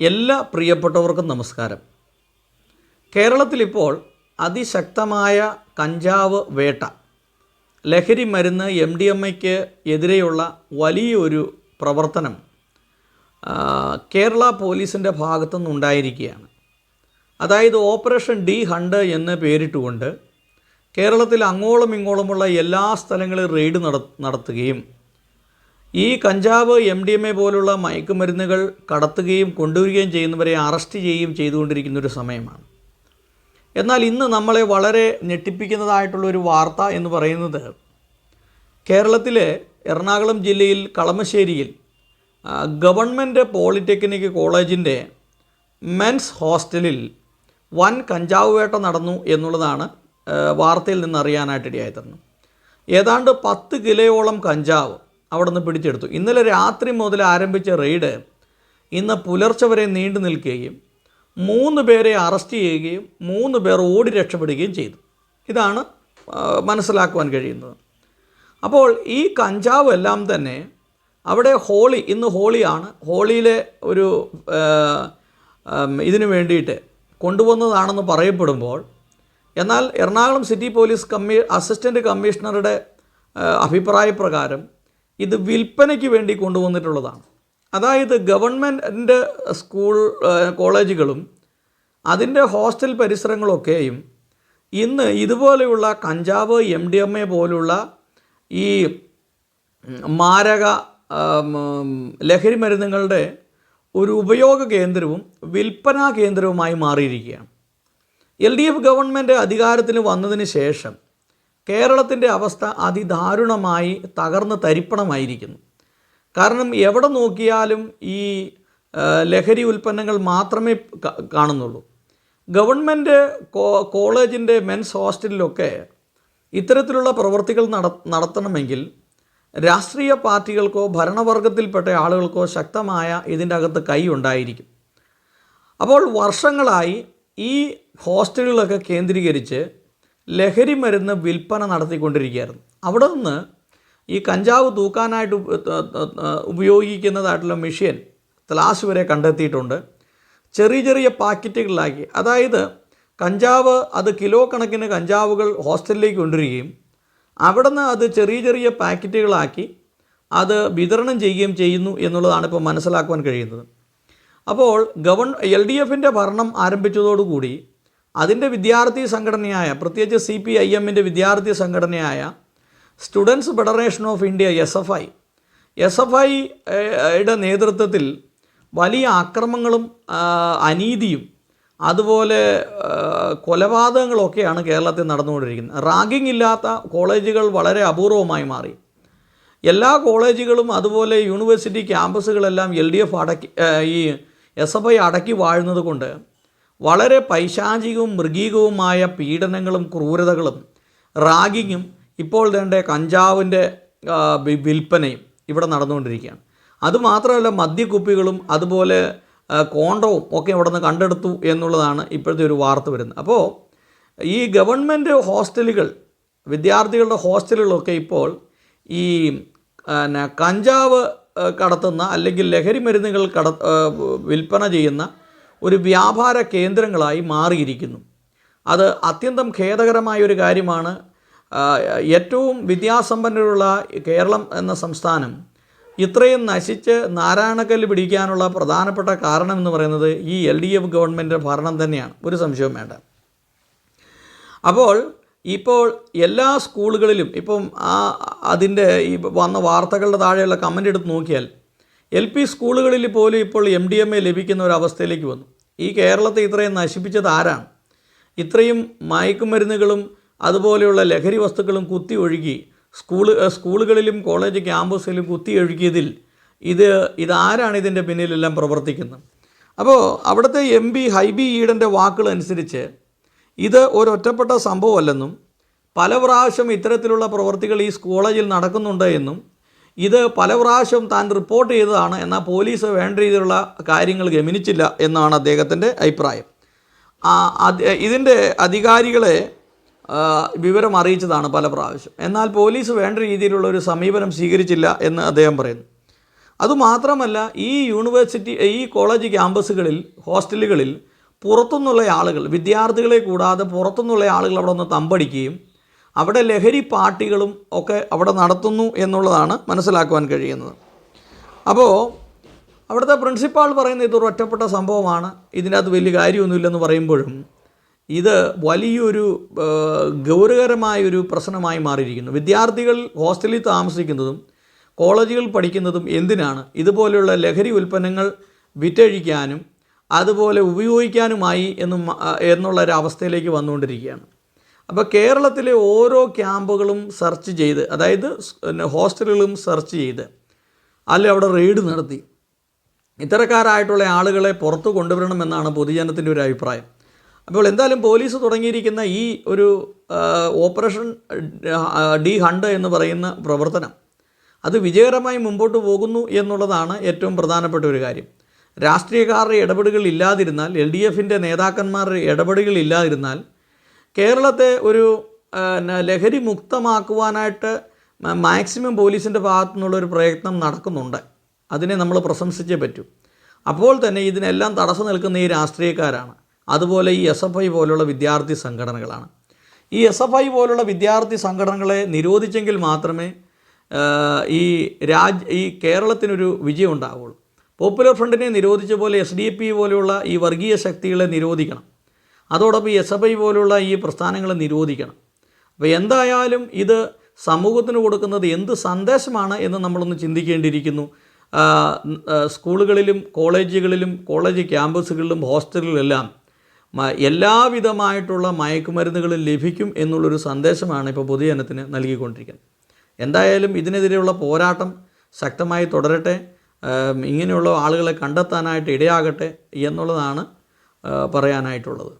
എല്ലാ പ്രിയപ്പെട്ടവർക്കും നമസ്കാരം. കേരളത്തിലിപ്പോൾ അതിശക്തമായ കഞ്ചാവ് വേട്ട ലഹരി മരുന്ന് എം ഡി എം ഐക്ക് എതിരെയുള്ള വലിയൊരു പ്രവർത്തനം കേരള പോലീസിന്റെ ഭാഗത്തു നിന്നുണ്ടായിരിക്കുകയാണ് അതായത് ഓപ്പറേഷൻ ഡി ഹണ്ട് എന്ന് പേരിട്ടുകൊണ്ട് കേരളത്തിൽ അങ്ങോളം ഇങ്ങോളമുള്ള എല്ലാ സ്ഥലങ്ങളിലും റെയ്ഡ് നട നടത്തുകയും ഈ കഞ്ചാവ് എം ഡി എം എ പോലുള്ള മയക്കുമരുന്നുകൾ കടത്തുകയും കൊണ്ടുവരികയും ചെയ്യുന്നവരെ അറസ്റ്റ് ചെയ്യുകയും ചെയ്തുകൊണ്ടിരിക്കുന്ന ഒരു സമയമാണ്. എന്നാൽ ഇന്ന് നമ്മളെ വളരെ ഞെട്ടിപ്പിക്കുന്നതായിട്ടുള്ള ഒരു വാർത്ത എന്ന് പറയുന്നത് കേരളത്തിലെ എറണാകുളം ജില്ലയിൽ കളമശ്ശേരിയിൽ ഗവൺമെന്റ് പോളിടെക്നിക് കോളേജിന്റെ മെൻസ് ഹോസ്റ്റലിൽ വൻ കഞ്ചാവ് വേട്ട നടന്നു എന്നുള്ളതാണ് വാർത്തയിൽ നിന്ന് അറിയാനായിട്ടിടയായി തന്നു ഏതാണ്ട് പത്ത് കിലോയോളം കഞ്ചാവ് അവിടെ നിന്ന് പിടിച്ചെടുത്തു. ഇന്നലെ രാത്രി മുതൽ ആരംഭിച്ച റെയ്ഡ് ഇന്ന് പുലർച്ചെ വരെ നീണ്ടു നിൽക്കുകയും മൂന്ന് പേരെ അറസ്റ്റ് ചെയ്യുകയും മൂന്ന് പേർ ഓടി രക്ഷപ്പെടുകയും ചെയ്തു. ഇതാണ് മനസ്സിലാക്കുവാൻ കഴിയുന്നത്. അപ്പോൾ ഈ കഞ്ചാവ് എല്ലാം തന്നെ അവിടെ ഹോളി ഇന്ന് ഹോളിയാണ്. ഹോളിയിലെ ഒരു ഇതിനു വേണ്ടിയിട്ട് കൊണ്ടുവന്നതാണെന്ന് പറയപ്പെടുമ്പോൾ എന്നാൽ എറണാകുളം സിറ്റി പോലീസ് കമ്മീ അസിസ്റ്റന്റ് കമ്മീഷണറുടെ അഭിപ്രായപ്രകാരം ഇത് വിൽപ്പനയ്ക്ക് വേണ്ടി കൊണ്ടുവന്നിട്ടുള്ളതാണ്. അതായത് ഗവൺമെന്റിന്റെ സ്കൂൾ കോളേജുകളും അതിന്റെ ഹോസ്റ്റൽ പരിസരങ്ങളൊക്കെയും ഇന്ന് ഇതുപോലെയുള്ള കഞ്ചാവ് എം ഡി എം എ പോലുള്ള ഈ മാരക ലഹരി മരുന്നുകളുടെ ഒരു ഉപയോഗ കേന്ദ്രവും വിൽപ്പനാ കേന്ദ്രവുമായി മാറിയിരിക്കുകയാണ്. എൽ ഡി എഫ് ഗവൺമെന്റ് അധികാരത്തിന് വന്നതിന് ശേഷം കേരളത്തിന്റെ അവസ്ഥ അതിദാരുണമായി തകർന്ന് തരിപ്പണമായിരിക്കുന്നു. കാരണം എവിടെ നോക്കിയാലും ഈ ലഹരി ഉൽപ്പന്നങ്ങൾ മാത്രമേ കാണുന്നുള്ളൂ. ഗവൺമെന്റ് കോളേജിന്റെ മെൻസ് ഹോസ്റ്റലിലൊക്കെ ഇത്തരത്തിലുള്ള പ്രവൃത്തികൾ നടത്തണമെങ്കിൽ രാഷ്ട്രീയ പാർട്ടികൾക്കോ ഭരണവർഗത്തിൽപ്പെട്ട ആളുകൾക്കോ ശക്തമായ ഇതിന്റെ അകത്ത് കൈ ഉണ്ടായിരിക്കും. അപ്പോൾ വർഷങ്ങളായി ഈ ഹോസ്റ്റലുകളൊക്കെ കേന്ദ്രീകരിച്ച് ലഹരി മരുന്ന് വിൽപ്പന നടത്തിക്കൊണ്ടിരിക്കുകയായിരുന്നു. അവിടെ നിന്ന് ഈ കഞ്ചാവ് തൂക്കാനായിട്ട് ഉപയോഗിക്കുന്നതായിട്ടുള്ള മെഷീൻ ത്ലാസ് വരെ കണ്ടെത്തിയിട്ടുണ്ട്. ചെറിയ ചെറിയ പാക്കറ്റുകളിലാക്കി. അതായത് കഞ്ചാവ് അത് കിലോ കണക്കിന് കഞ്ചാവുകൾ ഹോസ്റ്റലിലേക്ക് കൊണ്ടുവരികയും അവിടെ നിന്ന് അത് ചെറിയ ചെറിയ പാക്കറ്റുകളാക്കി അത് വിതരണം ചെയ്യുകയും ചെയ്യുന്നു എന്നുള്ളതാണ് ഇപ്പോൾ മനസ്സിലാക്കുവാൻ കഴിയുന്നത്. അപ്പോൾ ഗവൺ എൽ ഡി എഫിന്റെ ഭരണം ആരംഭിച്ചതോടുകൂടി അതിന്റെ വിദ്യാർത്ഥി സംഘടനയായ പ്രത്യേകിച്ച് സി പി ഐ എമ്മിന്റെ വിദ്യാർത്ഥി സംഘടനയായ students federation of India S F I S F ഐയുടെ നേതൃത്വത്തിൽ വലിയ അക്രമങ്ങളും അനീതിയും അതുപോലെ കൊലപാതകങ്ങളൊക്കെയാണ് കേരളത്തിൽ നടന്നുകൊണ്ടിരിക്കുന്നത്. റാഗിംഗ് ഇല്ലാത്ത കോളേജുകൾ വളരെ അപൂർവമായി മാറി. എല്ലാ കോളേജുകളും അതുപോലെ യൂണിവേഴ്സിറ്റി ക്യാമ്പസുകളെല്ലാം എൽ ഡി എഫ് അടക്കി ഈ എസ് എഫ് ഐ അടക്കി വാഴുന്നത് കൊണ്ട് വളരെ പൈശാചികവും മൃഗീകവുമായ പീഡനങ്ങളും ക്രൂരതകളും റാഗിങ്ങും ഇപ്പോൾ വേണ്ട കഞ്ചാവിന്റെ വിൽപ്പനയും ഇവിടെ നടന്നുകൊണ്ടിരിക്കുകയാണ്. അതുമാത്രമല്ല മദ്യക്കുപ്പികളും അതുപോലെ കോണ്ടവും ഒക്കെ ഇവിടെ നിന്ന് കണ്ടെടുത്തു എന്നുള്ളതാണ് ഇപ്പോഴത്തെ ഒരു വാർത്ത വരുന്നത്. അപ്പോൾ ഈ ഗവൺമെന്റ് ഹോസ്റ്റലുകൾ വിദ്യാർത്ഥികളുടെ ഹോസ്റ്റലുകളൊക്കെ ഇപ്പോൾ ഈ കഞ്ചാവ് കടത്തുന്ന അല്ലെങ്കിൽ ലഹരി മരുന്നുകൾ കട വിൽപ്പന ചെയ്യുന്ന ഒരു വ്യാപാര കേന്ദ്രങ്ങളായി മാറിയിരിക്കുന്നു. അത് അത്യന്തം ഖേദകരമായ ഒരു കാര്യമാണ്. ഏറ്റവും വിദ്യാസമ്പന്നരുള്ള കേരളം എന്ന സംസ്ഥാനം ഇത്രയും നശിച്ച് നാരായണക്കല്ല് പിടിക്കാനുള്ള പ്രധാനപ്പെട്ട കാരണം എന്ന് പറയുന്നത് ഈ എൽ ഡി എഫ് ഗവൺമെന്റിന്റെ ഭരണം തന്നെയാണ്. ഒരു സംശയവും വേണ്ട. അപ്പോൾ ഇപ്പോൾ എല്ലാ സ്കൂളുകളിലും ഇപ്പം ആ അതിന്റെ ഈ വന്ന വാർത്തകളുടെ താഴെയുള്ള കമന്റ് എടുത്ത് നോക്കിയാൽ എൽ പി സ്കൂളുകളിൽ പോലും ഇപ്പോൾ എം ഡി എം എ ലഭിക്കുന്ന ഒരു അവസ്ഥയിലേക്ക് വന്നു. ഈ കേരളത്തെ ഇത്രയും നശിപ്പിച്ചത് ആരാണ്? ഇത്രയും മയക്കുമരുന്നുകളും അതുപോലെയുള്ള ലഹരി വസ്തുക്കളും കുത്തി ഒഴുകി സ്കൂൾ സ്കൂളുകളിലും കോളേജ് ക്യാമ്പസിലും കുത്തി ഒഴുകിയതിൽ ഇത് ഇതാരാണ് ഇതിന്റെ പിന്നിലെല്ലാം പ്രവർത്തിക്കുന്നത്? അപ്പോൾ അവിടുത്തെ എം പി ഹൈബി ഈഡന്റെ വാക്കുകൾ അനുസരിച്ച് ഇത് ഒരൊറ്റപ്പെട്ട സംഭവമല്ലെന്നും പല പ്രാവശ്യം ഇത്തരത്തിലുള്ള പ്രവൃത്തികൾ ഈ കോളേജിൽ നടക്കുന്നുണ്ട് എന്നും ഇത് പല പ്രാവശ്യം താൻ റിപ്പോർട്ട് ചെയ്തതാണ് എന്നാൽ പോലീസ് വേണ്ട രീതിയിലുള്ള കാര്യങ്ങൾ ഗമനിച്ചില്ല എന്നാണ് അദ്ദേഹത്തിന്റെ അഭിപ്രായം. ഇതിന്റെ അധികാരികളെ വിവരം അറിയിച്ചതാണ് പല പ്രാവശ്യം. എന്നാൽ പോലീസ് വേണ്ട രീതിയിലുള്ള ഒരു സമീപനം സ്വീകരിച്ചില്ല എന്ന് അദ്ദേഹം പറയുന്നു. അതുമാത്രമല്ല ഈ യൂണിവേഴ്സിറ്റി ഈ കോളേജ് ക്യാമ്പസുകളിൽ ഹോസ്റ്റലുകളിൽ പുറത്തുനിന്നുള്ള ആളുകൾ വിദ്യാർത്ഥികളെ കൂടാതെ പുറത്തുനിന്നുള്ള ആളുകൾ അവിടെ ഒന്ന് തമ്പടിക്കുകയും അവിടെ ലഹരി പാർട്ടികളും ഒക്കെ അവിടെ നടത്തുന്നു എന്നുള്ളതാണ് മനസ്സിലാക്കുവാൻ കഴിയുന്നത്. അപ്പോൾ അവിടുത്തെ പ്രിൻസിപ്പാൾ പറയുന്ന ഇതൊരു ഒറ്റപ്പെട്ട സംഭവമാണ് ഇതിനകത്ത് വലിയ കാര്യമൊന്നുമില്ലെന്ന് പറയുമ്പോഴും ഇത് വലിയൊരു ഗൗരവകരമായൊരു പ്രശ്നമായി മാറിയിരിക്കുന്നു. വിദ്യാർത്ഥികൾ ഹോസ്റ്റലിൽ താമസിക്കുന്നതും കോളേജുകൾ പഠിക്കുന്നതും എന്തിനാണ്? ഇതുപോലെയുള്ള ലഹരി ഉൽപ്പന്നങ്ങൾ വിറ്റഴിക്കാനും അതുപോലെ ഉപയോഗിക്കാനുമായി എന്നും ഒരു എന്നുള്ളൊരവസ്ഥയിലേക്ക് വന്നുകൊണ്ടിരിക്കുകയാണ്. അപ്പോൾ കേരളത്തിലെ ഓരോ ക്യാമ്പുകളും സെർച്ച് ചെയ്ത് അതായത് പിന്നെ ഹോസ്റ്റലുകളും സെർച്ച് ചെയ്ത് അല്ലെ അവിടെ റെയ്ഡ് നടത്തി. ഇത്തരക്കാരായിട്ടുള്ള ആളുകളെ പുറത്ത് കൊണ്ടുവരണമെന്നാണ് പൊതുജനത്തിന്റെ ഒരു അഭിപ്രായം. അപ്പോൾ എന്തായാലും പോലീസ് തുടങ്ങിയിരിക്കുന്ന ഈ ഒരു ഓപ്പറേഷൻ ഡി ഹണ്ട് എന്ന് പറയുന്ന പ്രവർത്തനം അത് വിജയകരമായി മുമ്പോട്ട് പോകുന്നു എന്നുള്ളതാണ് ഏറ്റവും പ്രധാനപ്പെട്ട ഒരു കാര്യം. രാഷ്ട്രീയക്കാരുടെ ഇടപെടലുകൾ ഇല്ലാതിരുന്നാൽ എൽ ഡി എഫിന്റെ നേതാക്കന്മാരുടെ ഇടപെടലുകൾ ഇല്ലാതിരുന്നാൽ കേരളത്തെ ഒരു ലഹരി മുക്തമാക്കുവാനായിട്ട് മാക്സിമം പോലീസിന്റെ ഭാഗത്തു നിന്നുള്ളൊരു പ്രയത്നം നടക്കുന്നുണ്ട്. അതിനെ നമ്മൾ പ്രശംസിച്ചേ പറ്റൂ. അപ്പോൾ തന്നെ ഇതിനെല്ലാം തടസ്സം നിൽക്കുന്ന ഈ രാഷ്ട്രീയക്കാരാണ്. അതുപോലെ ഈ എസ് എഫ് ഐ പോലുള്ള വിദ്യാർത്ഥി സംഘടനകളാണ്. ഈ എസ് എഫ് ഐ പോലുള്ള വിദ്യാർത്ഥി സംഘടനകളെ നിരോധിച്ചെങ്കിൽ മാത്രമേ ഈ രാജ് ഈ കേരളത്തിനൊരു വിജയം ഉണ്ടാവുള്ളൂ. പോപ്പുലർ ഫ്രണ്ടിനെ നിരോധിച്ച പോലെ എസ് ഡി പി പോലെയുള്ള ഈ വർഗീയ ശക്തികളെ നിരോധിക്കണം. അതോടൊപ്പം എസ് എഫ് ഐ പോലുള്ള ഈ പ്രസ്ഥാനങ്ങൾ നിരോധിക്കണം. അപ്പോൾ എന്തായാലും ഇത് സമൂഹത്തിന് കൊടുക്കുന്നത് എന്ത് സന്ദേശമാണ് എന്ന് നമ്മളൊന്ന് ചിന്തിക്കേണ്ടിയിരിക്കുന്നു. സ്കൂളുകളിലും കോളേജുകളിലും കോളേജ് ക്യാമ്പസുകളിലും ഹോസ്റ്റലുകളിലെല്ലാം എല്ലാവിധമായിട്ടുള്ള മയക്കുമരുന്നുകൾ ലഭിക്കും എന്നുള്ളൊരു സന്ദേശമാണ് ഇപ്പോൾ പൊതുജനത്തിന് നൽകിക്കൊണ്ടിരിക്കുന്നത്. എന്തായാലും ഇതിനെതിരെയുള്ള പോരാട്ടം ശക്തമായി തുടരട്ടെ ഇങ്ങനെയുള്ള ആളുകളെ കണ്ടെത്താനായിട്ട് ഇടയാകട്ടെ എന്നുള്ളതാണ് പറയാനായിട്ടുള്ളത്.